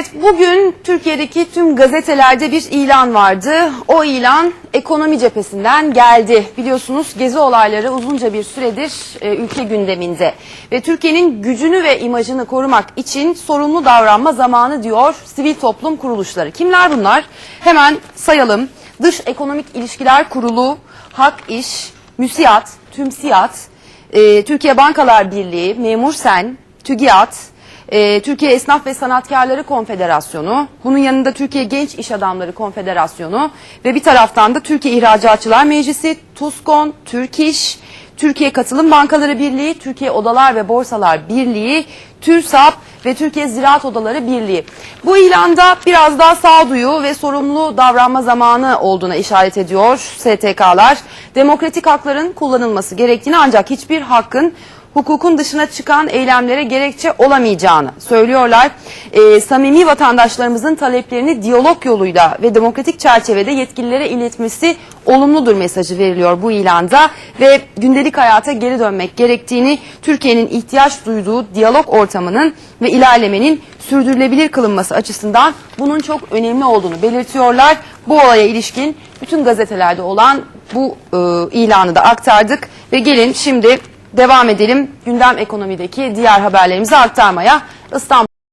Evet, bugün Türkiye'deki tüm gazetelerde bir ilan vardı. O ilan ekonomi cephesinden geldi. Biliyorsunuz gezi olayları uzunca bir süredir e, ülke gündeminde. Ve Türkiye'nin gücünü ve imajını korumak için sorumlu davranma zamanı diyor sivil toplum kuruluşları. Kimler bunlar? Hemen sayalım. Dış Ekonomik İlişkiler Kurulu, Hak İş, MÜSİAD, TÜMSİAD, e, Türkiye Bankalar Birliği, Memur Sen, TÜGİAD, ee, Türkiye Esnaf ve Sanatkarları Konfederasyonu, bunun yanında Türkiye Genç İş Adamları Konfederasyonu ve bir taraftan da Türkiye İhracatçılar Meclisi, TUSKON, Türk İş, Türkiye Katılım Bankaları Birliği, Türkiye Odalar ve Borsalar Birliği, TÜRSAP ve Türkiye Ziraat Odaları Birliği. Bu ilanda biraz daha sağduyu ve sorumlu davranma zamanı olduğuna işaret ediyor STK'lar. Demokratik hakların kullanılması gerektiğini ancak hiçbir hakkın hukukun dışına çıkan eylemlere gerekçe olamayacağını söylüyorlar. Ee, samimi vatandaşlarımızın taleplerini diyalog yoluyla ve demokratik çerçevede yetkililere iletmesi olumludur mesajı veriliyor bu ilanda ve gündelik hayata geri dönmek gerektiğini Türkiye'nin ihtiyaç duyduğu diyalog ortamının ve ilerlemenin sürdürülebilir kılınması açısından bunun çok önemli olduğunu belirtiyorlar. Bu olaya ilişkin bütün gazetelerde olan bu e, ilanı da aktardık ve gelin şimdi Devam edelim gündem ekonomideki diğer haberlerimizi aktarmaya. İstanbul